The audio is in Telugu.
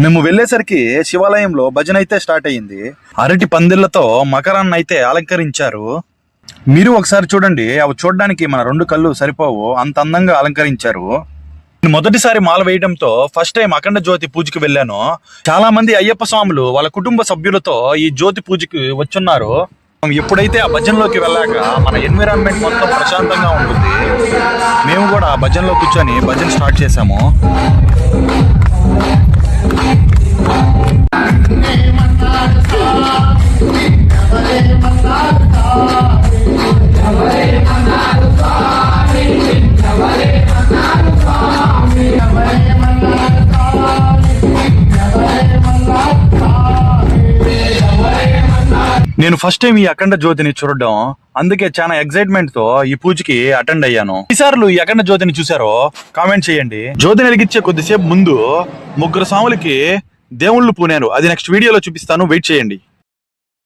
మేము వెళ్ళేసరికి శివాలయంలో భజన అయితే స్టార్ట్ అయ్యింది. అరటి పందిళ్ళతో మకరాన్ని అయితే అలంకరించారు. మీరు ఒకసారి చూడండి అవి చూడడానికి మన రెండు కళ్ళు సరిపోవు అంత అందంగా అలంకరించారు. మొదటిసారి మాల వేయడంతో ఫస్ట్ టైం అఖండ జ్యోతి పూజకి వెళ్ళాను. చాలా మంది అయ్యప్ప స్వాములు వాళ్ళ కుటుంబ సభ్యులతో ఈ జ్యోతి పూజకి వచ్చున్నారు. ఎప్పుడైతే ఆ భజనలోకి వెళ్ళాక మన ఎన్విరాన్మెంట్ మొత్తం ప్రశాంతంగా ఉంటుంది. మేము కూడా ఆ భజనలో కూర్చొని భజన స్టార్ట్ చేసాము నేను ఫస్ట్ టైం ఈ అఖండ జ్యోతిని చూడడం అందుకే చాలా ఎక్సైట్మెంట్తో ఈ పూజకి అటెండ్ అయ్యాను. ఈసార్లు ఈ అఖండ జ్యోతిని చూసారో కామెంట్ చేయండి. జ్యోతిని వెలిగించే కొద్దిసేపు ముందు ముగ్గురు స్వాములకి దేవుళ్ళు పూనారు. అది నెక్స్ట్ వీడియోలో చూపిస్తాను. వెయిట్ చేయండి.